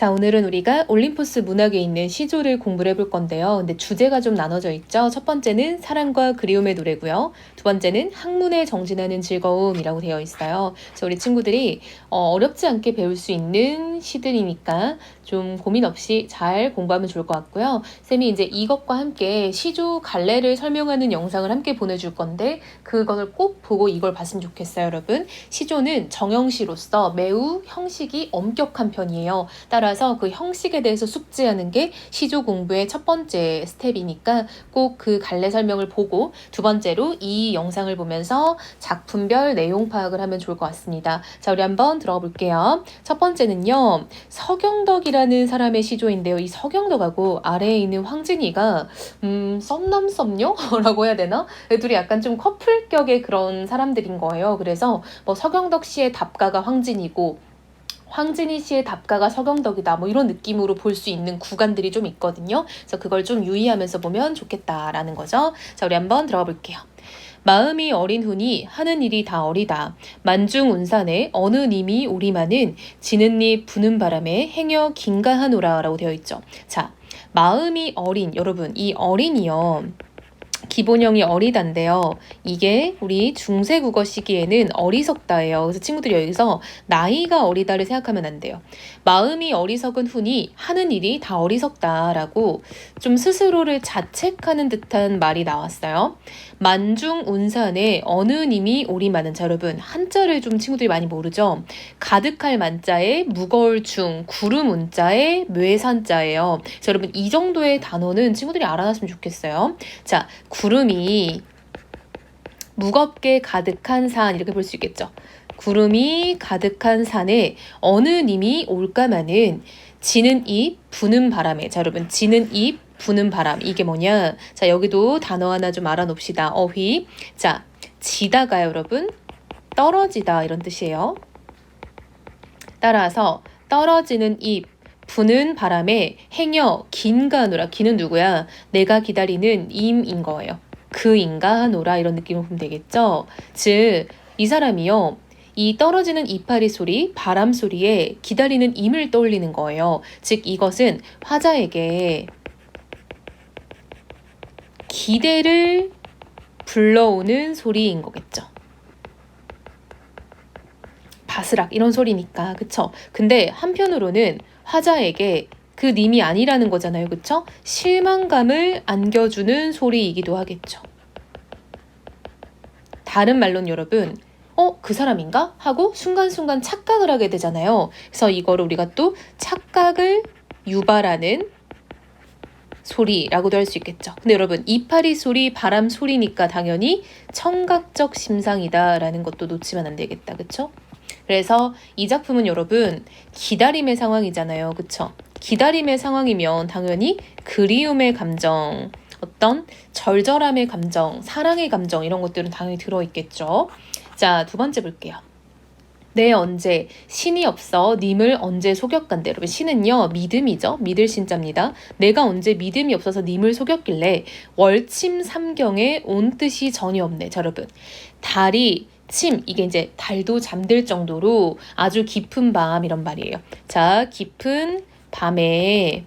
자, 오늘은 우리가 올림포스 문학에 있는 시조를 공부를 해볼 건데요. 근데 주제가 좀 나눠져 있죠. 첫 번째는 사랑과 그리움의 노래고요. 두 번째는 학문에 정진하는 즐거움이라고 되어 있어요. 그래서 우리 친구들이 어, 어렵지 않게 배울 수 있는 시들이니까 좀 고민 없이 잘 공부하면 좋을 것 같고요. 쌤이 이제 이것과 함께 시조 갈래를 설명하는 영상을 함께 보내줄 건데 그것을 꼭 보고 이걸 봤으면 좋겠어요, 여러분. 시조는 정형시로서 매우 형식이 엄격한 편이에요. 따라서 그 형식에 대해서 숙지하는 게 시조 공부의 첫 번째 스텝이니까 꼭 그 갈래 설명을 보고 두 번째로 이 영상을 보면서 작품별 내용 파악을 하면 좋을 것 같습니다. 자, 우리 한번 들어가 볼게요. 첫 번째는요. 서경덕이라 는 사람의 시조인데요. 이 서경덕하고 아래에 있는 황진이가 음, 썸남 썸녀라고 해야 되나? 둘이 약간 좀 커플격의 그런 사람들인 거예요. 그래서 뭐 서경덕 씨의 답가가 황진이고 황진희 씨의 답가가 서경덕이다. 뭐 이런 느낌으로 볼 수 있는 구간들이 좀 있거든요. 그래서 그걸 좀 유의하면서 보면 좋겠다라는 거죠. 자, 우리 한번 들어가 볼게요. 마음이 어린 훈이 하는 일이 다 어리다. 만중 운산에 어느 님이 오리마는 지는 잎 부는 바람에 행여 긴가하노라라고 되어 있죠. 자, 마음이 어린 여러분 이 어린이요. 기본형이 어리단데요. 이게 우리 중세 국어 시기에는 어리석다예요. 그래서 친구들이 여기서 나이가 어리다를 생각하면 안 돼요. 마음이 어리석은 훈이 하는 일이 다 어리석다라고 좀 스스로를 자책하는 듯한 말이 나왔어요. 만중 운산에 어느 님이 오리마는 자 여러분 한자를 좀 친구들이 많이 모르죠. 가득할 만자에 무거울 중 구름 운자에 뇌산자예요. 자 여러분 이 정도의 단어는 친구들이 알아놨으면 좋겠어요. 자 구름 이 무겁게 가득한 산 이렇게 볼 수 있겠죠. 구름이 가득한 산에 어느 님이 올까마는 지는 잎 부는 바람에. 자 여러분 지는 잎 부는 바람. 이게 뭐냐? 자 여기도 단어 하나 좀 알아놓읍시다. 어휘. 자 지다가 여러분 떨어지다. 이런 뜻이에요. 따라서 떨어지는 잎 부는 바람에 행여 긴가노라. 기는 누구야? 내가 기다리는 임인 거예요 그 인가 노라 이런 느낌을 보면 되겠죠 즉 이 사람이요 이 떨어지는 이파리 소리, 바람 소리에 기다리는 임을 떠올리는 거예요. 즉 이것은 화자에게 기대를 불러오는 소리인 거겠죠. 바스락 이런 소리니까 그쵸? 근데 한편으로는 화자에게 그 님이 아니라는 거잖아요. 그쵸? 실망감을 안겨주는 소리이기도 하겠죠. 다른 말로는 여러분 어, 그 사람인가? 하고 순간순간 착각을 하게 되잖아요. 그래서 이거를 우리가 또 착각을 유발하는 소리라고도 할 수 있겠죠. 근데 여러분, 이파리 소리, 바람 소리니까 당연히 청각적 심상이다라는 것도 놓치면 안 되겠다. 그쵸? 그래서 이 작품은 여러분, 기다림의 상황이잖아요. 그쵸? 기다림의 상황이면 당연히 그리움의 감정, 어떤 절절함의 감정, 사랑의 감정, 이런 것들은 당연히 들어있겠죠. 자, 두 번째 볼게요. 내 언제 신이 없어 님을 언제 속였간데 여러분 신은요 믿음이죠. 믿을 신자입니다. 내가 언제 믿음이 없어서 님을 속였길래 월침 삼경에 온 뜻이 전혀 없네. 자 여러분. 달이 침 이게 이제 달도 잠들 정도로 아주 깊은 밤 이런 말이에요. 자 깊은 밤에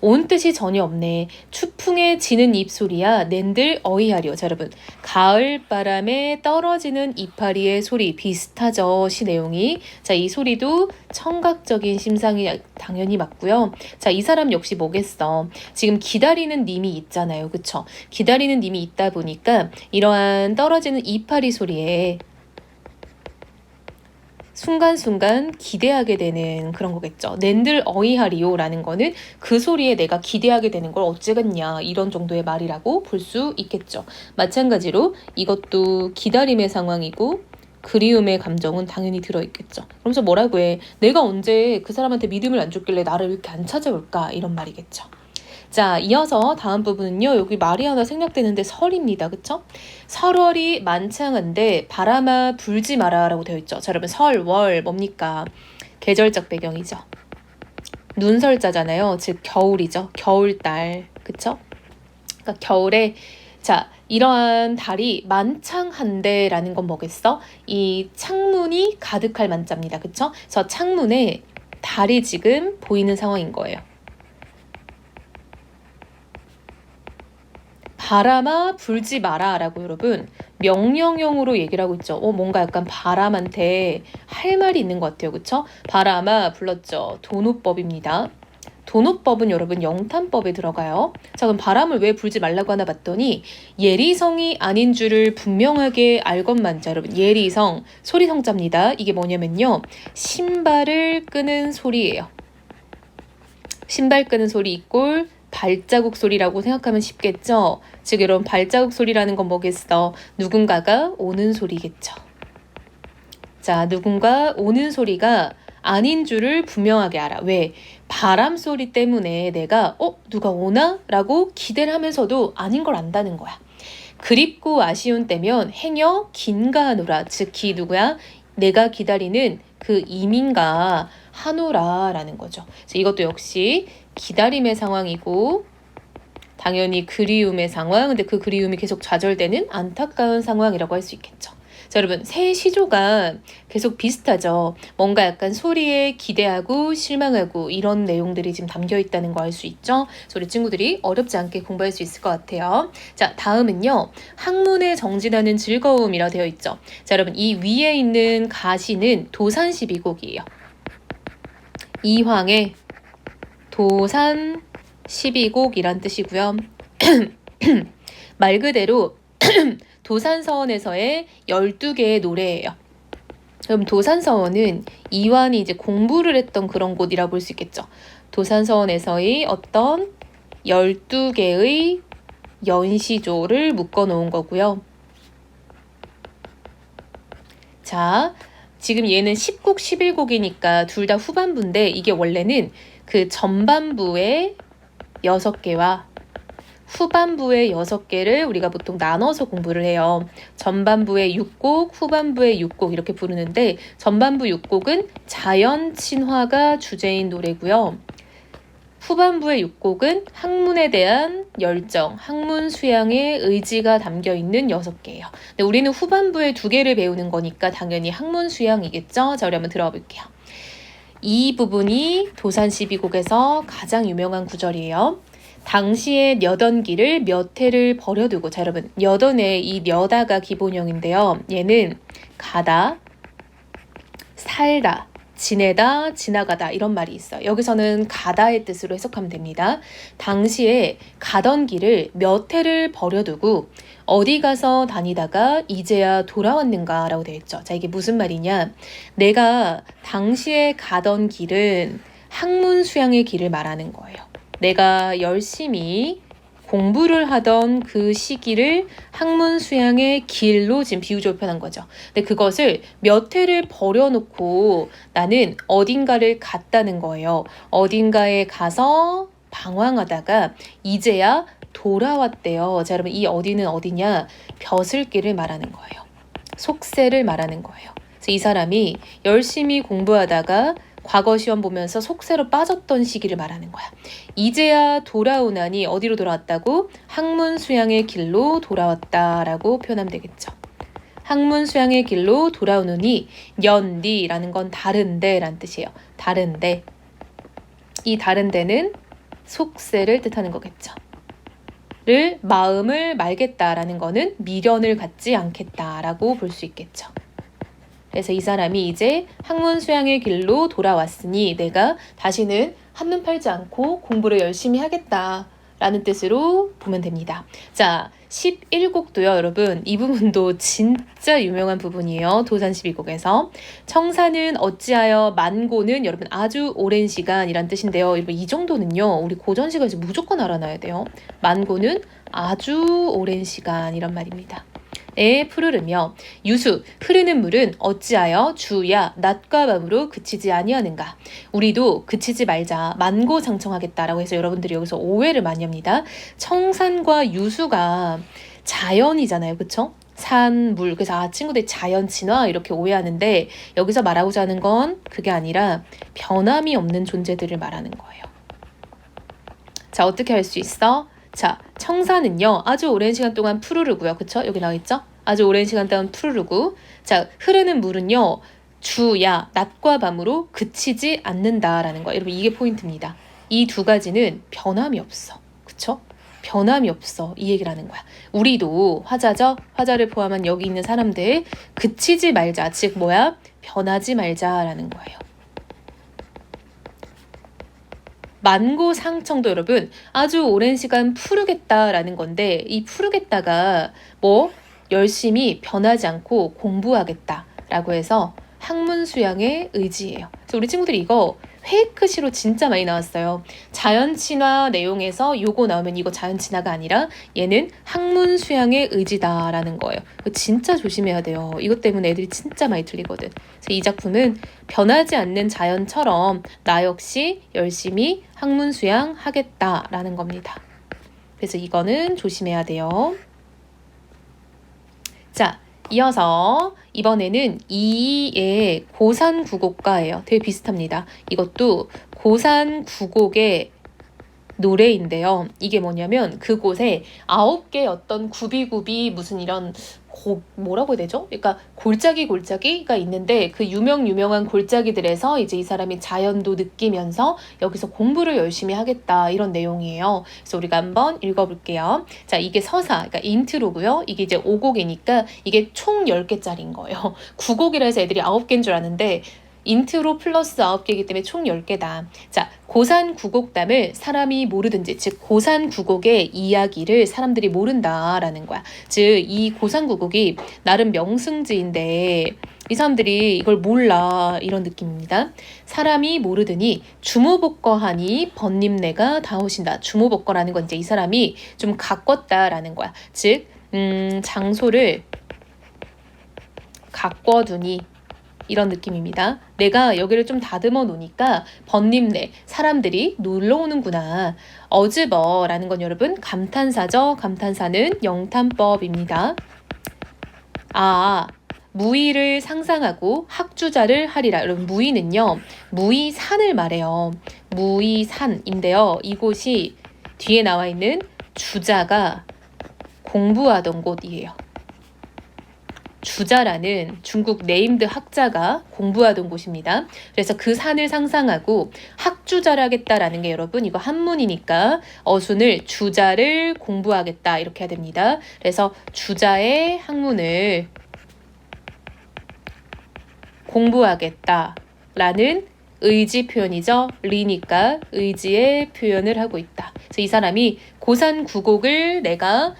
온 뜻이 전혀 없네. 추풍에 지는 입소리야 낸들 어이하려. 자 여러분 가을 바람에 떨어지는 이파리의 소리 비슷하죠 시 내용이. 자이 소리도 청각적인 심상이 당연히 맞고요. 자이 사람 역시 뭐겠어. 지금 기다리는 님이 있잖아요. 그쵸? 기다리는 님이 있다 보니까 이러한 떨어지는 이파리 소리에 순간순간 기대하게 되는 그런 거겠죠. 낸들 어이하리요라는 거는 그 소리에 내가 기대하게 되는 걸 어째겠냐 이런 정도의 말이라고 볼 수 있겠죠. 마찬가지로 이것도 기다림의 상황이고 그리움의 감정은 당연히 들어있겠죠. 그러면서 뭐라고 해? 내가 언제 그 사람한테 믿음을 안 줬길래 나를 이렇게 안 찾아올까? 이런 말이겠죠. 자, 이어서 다음 부분은요. 여기 말이 하나 생략되는데 설입니다. 그쵸? 설월이 만창한데 바람아 불지 마라 라고 되어 있죠. 자, 여러분 설월 뭡니까? 계절적 배경이죠. 눈설자잖아요. 즉 겨울이죠. 겨울달. 그쵸? 그러니까 겨울에 자, 이러한 달이 만창한데라는 건 뭐겠어? 이 창문이 가득할 만자입니다. 그쵸? 저 창문에 달이 지금 보이는 상황인 거예요. 바람아 불지 마라 라고 여러분 명령형으로 얘기를 하고 있죠. 어, 뭔가 약간 바람한테 할 말이 있는 것 같아요. 그쵸? 바람아 불렀죠. 도노법입니다. 도노법은 여러분 영탄법에 들어가요. 자 그럼 바람을 왜 불지 말라고 하나 봤더니 예리성이 아닌 줄을 분명하게 알것만 자 여러분 예리성 소리성자입니다. 이게 뭐냐면요 신발을 끄는 소리예요. 신발 끄는 소리 이꼴 발자국 소리라고 생각하면 쉽겠죠. 즉 여러분 발자국 소리라는 건 뭐겠어? 누군가가 오는 소리겠죠. 자 누군가 오는 소리가 아닌 줄을 분명하게 알아. 왜? 바람 소리 때문에 내가 어 누가 오나? 라고 기대를 하면서도 아닌 걸 안다는 거야. 그립고 아쉬운 때면 행여 긴가하노라. 즉 기 누구야? 내가 기다리는 그 이민가 하노라라는 거죠. 이것도 역시 기다림의 상황이고 당연히 그리움의 상황. 근데 그 그리움이 계속 좌절되는 안타까운 상황이라고 할 수 있겠죠. 자, 여러분, 새 시조가 계속 비슷하죠. 뭔가 약간 소리에 기대하고 실망하고 이런 내용들이 지금 담겨 있다는 거 알 수 있죠. 우리 친구들이 어렵지 않게 공부할 수 있을 것 같아요. 자, 다음은요. 학문에 정진하는 즐거움이라 되어 있죠. 자, 여러분, 이 위에 있는 가시는 도산 12곡이에요. 이황의 도산 12곡이란 뜻이고요. 말 그대로 도산서원에서의 12개의 노래예요. 그럼 도산서원은 이완이 이제 공부를 했던 그런 곳이라 볼 수 있겠죠. 도산서원에서의 어떤 12개의 연시조를 묶어 놓은 거고요. 자, 지금 얘는 10곡, 11곡이니까 둘 다 후반부인데 이게 원래는 그 전반부의 6개와 후반부의 6개를 우리가 보통 나눠서 공부를 해요. 전반부의 6곡, 후반부의 6곡 이렇게 부르는데 전반부 6곡은 자연 친화가 주제인 노래고요. 후반부의 6곡은 학문에 대한 열정, 학문 수양의 의지가 담겨 있는 6개예요. 근데 우리는 후반부에 두 개를 배우는 거니까 당연히 학문 수양이겠죠? 자, 우리 한번 들어가 볼게요. 이 부분이 도산 12곡에서 가장 유명한 구절이에요. 당시에 여던기를 몇 해를 버려두고 자 여러분 여던의 이 여다가 기본형인데요. 얘는 가다, 살다, 지내다, 지나가다 이런 말이 있어요. 여기서는 가다의 뜻으로 해석하면 됩니다. 당시에 가던 길을 몇 해를 버려두고 어디 가서 다니다가 이제야 돌아왔는가 라고 되어 있죠. 자, 이게 무슨 말이냐? 내가 당시에 가던 길은 학문 수양의 길을 말하는 거예요. 내가 열심히 공부를 하던 그 시기를 학문 수양의 길로 지금 비유적으로 표현한 거죠. 근데 그것을 몇 해를 버려놓고 나는 어딘가를 갔다는 거예요. 어딘가에 가서 방황하다가 이제야 돌아왔대요. 자, 여러분 이 어디는 어디냐? 벼슬길을 말하는 거예요. 속세를 말하는 거예요. 그래서 이 사람이 열심히 공부하다가 과거 시험 보면서 속세로 빠졌던 시기를 말하는 거야. 이제야 돌아오나니 어디로 돌아왔다고? 학문 수양의 길로 돌아왔다라고 표현하면 되겠죠. 학문 수양의 길로 돌아오느니 연디라는 건 다른데라는 뜻이에요. 다른데. 이 다른데는 속세를 뜻하는 거겠죠. 를 마음을 말겠다라는 거는 미련을 갖지 않겠다라고 볼 수 있겠죠. 그래서 이 사람이 이제 학문 수양의 길로 돌아왔으니 내가 다시는 한눈 팔지 않고 공부를 열심히 하겠다. 라는 뜻으로 보면 됩니다. 자, 11곡도요, 여러분. 이 부분도 진짜 유명한 부분이에요. 도산 12곡에서. 청사는 어찌하여 만고는 여러분 아주 오랜 시간이란 뜻인데요. 여러분 이 정도는요, 우리 고전시가에서 무조건 알아놔야 돼요. 만고는 아주 오랜 시간이란 말입니다. 에 푸르르며 유수 흐르는 물은 어찌하여 주야 낮과 밤으로 그치지 아니하는가 우리도 그치지 말자 만고장청하겠다라고 해서 여러분들이 여기서 오해를 많이 합니다 청산과 유수가 자연이잖아요 그쵸 산, 물. 그래서 아, 친구들이 자연 진화 이렇게 오해하는데 여기서 말하고자 하는 건 그게 아니라 변함이 없는 존재들을 말하는 거예요. 자, 어떻게 할 수 있어? 자, 청사는요, 아주 오랜 시간 동안 푸르르고요. 그쵸? 여기 나와 있죠? 아주 오랜 시간 동안 푸르르고. 자, 흐르는 물은요, 주야 낮과 밤으로 그치지 않는다라는 거. 여러분 이게 포인트입니다. 이 두 가지는 변함이 없어. 그쵸? 변함이 없어. 이 얘기를 하는 거야. 우리도 화자죠? 화자를 포함한 여기 있는 사람들 그치지 말자. 즉 뭐야? 변하지 말자라는 거예요. 만고 상청도 여러분 아주 오랜 시간 푸르겠다라는 건데 이 푸르겠다가 뭐 열심히 변하지 않고 공부하겠다라고 해서 학문 수양의 의지예요. 그래서 우리 친구들이 이거 페이크시로 진짜 많이 나왔어요. 자연 친화 내용에서 요거 나오면 이거 자연 친화가 아니라 얘는 학문 수양의 의지다라는 거예요. 진짜 조심해야 돼요. 이것 때문에 애들이 진짜 많이 틀리거든. 그래서 이 작품은 변하지 않는 자연처럼 나 역시 열심히 학문 수양 하겠다라는 겁니다. 그래서 이거는 조심해야 돼요. 자, 이어서 이번에는 2의 고산 구곡가예요. 되게 비슷합니다. 이것도 고산 구곡의 노래인데요. 이게 뭐냐면 그곳에 아홉 개 어떤 구비구비 무슨 이런 고, 뭐라고 해야 되죠? 그러니까 골짜기 골짜기가 있는데 그 유명 유명한 골짜기들에서 이제 이 사람이 자연도 느끼면서 여기서 공부를 열심히 하겠다 이런 내용이에요. 그래서 우리가 한번 읽어볼게요. 자, 이게 서사, 그러니까 인트로고요. 이게 이제 5곡이니까 이게 총 10개짜리인 거예요. 9곡이라 해서 애들이 9개인 줄 아는데 인트로 플러스 9개이기 때문에 총 10개다. 자, 고산 구곡담을 사람이 모르든지, 즉, 고산 구곡의 이야기를 사람들이 모른다라는 거야. 즉, 이 고산 구곡이 나름 명승지인데, 이 사람들이 이걸 몰라. 이런 느낌입니다. 사람이 모르더니 주무복거하니 번님네가 다 오신다. 주무복거라는 건 이제 이 사람이 좀 가꿨다라는 거야. 즉, 음, 장소를 가꿔두니 이런 느낌입니다. 내가 여기를 좀 다듬어 놓으니까 번님네 사람들이 놀러 오는구나. 어즈버라는 건 여러분 감탄사죠. 감탄사는 영탄법입니다. 아, 무의를 상상하고 학주자를 하리라. 여러분 무의는요. 무의산을 말해요. 무의산인데요. 이곳이 뒤에 나와 있는 주자가 공부하던 곳이에요. 주자라는 중국 네임드 학자가 공부하던 곳입니다. 그래서 그 산을 상상하고 학주자라겠다라는 게 여러분 이거 한문이니까 어순을 주자를 공부하겠다 이렇게 해야 됩니다. 그래서 주자의 학문을 공부하겠다라는 의지 표현이죠. 리니까 의지의 표현을 하고 있다. 그래서 이 사람이 고산 구곡을 내가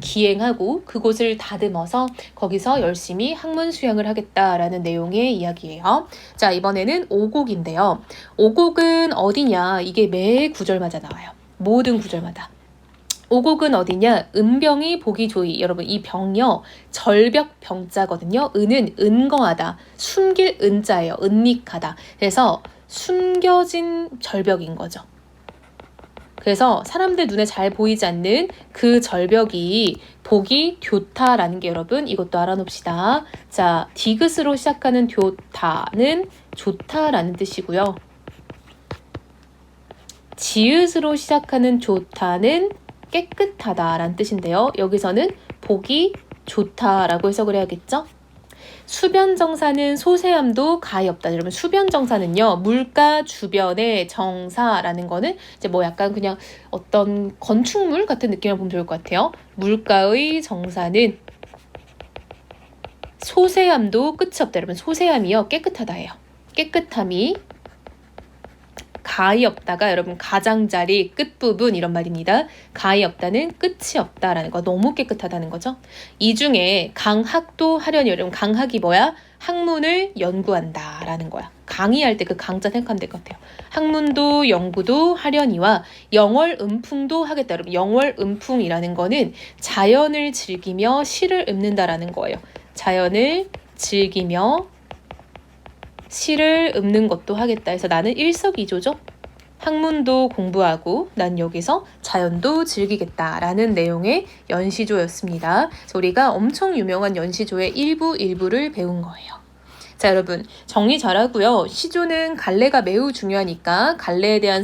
기행하고 그곳을 다듬어서 거기서 열심히 학문 수양을 하겠다라는 내용의 이야기예요. 자, 이번에는 오곡인데요. 오곡은 어디냐? 이게 매 구절마다 나와요. 모든 구절마다. 오곡은 어디냐? 은병이 보기 좋이. 여러분, 이 병요, 절벽 병자거든요. 은은 은거하다. 숨길 은자예요. 은닉하다. 그래서 숨겨진 절벽인 거죠. 그래서 사람들 눈에 잘 보이지 않는 그 절벽이 보기 좋다라는 게 여러분 이것도 알아놓읍시다. 자, 디귿으로 시작하는 좋다는 좋다라는 뜻이고요. 지읒으로 시작하는 좋다는 깨끗하다라는 뜻인데요. 여기서는 보기 좋다라고 해석을 해야겠죠? 수변 정사는 소세함도 가히 없다. 여러분 수변 정사는요 물가 주변의 정사라는 거는 이제 뭐 약간 그냥 어떤 건축물 같은 느낌을 보면 좋을 것 같아요. 물가의 정사는 소세함도 끝이 없다. 여러분 소세함이요 깨끗하다예요. 깨끗함이 가히 없다가 여러분 가장자리 끝부분 이런 말입니다. 가히 없다는 끝이 없다라는 거 너무 깨끗하다는 거죠. 이 중에 강학도 하려니 여러분 강학이 뭐야? 학문을 연구한다라는 거야. 강의할 때 그 강자 생각하면 될 것 같아요. 학문도 연구도 하려니와 영월 음풍도 하겠다. 여러분 영월 음풍이라는 거는 자연을 즐기며 시를 읊는다라는 거예요. 자연을 즐기며 시를 읊는 것도 하겠다 해서 나는 일석이조죠. 학문도 공부하고 난 여기서 자연도 즐기겠다라는 내용의 연시조였습니다. 그래서 우리가 엄청 유명한 연시조의 일부 일부를 배운 거예요. 자, 여러분 정리 잘하고요. 시조는 갈래가 매우 중요하니까 갈래에 대한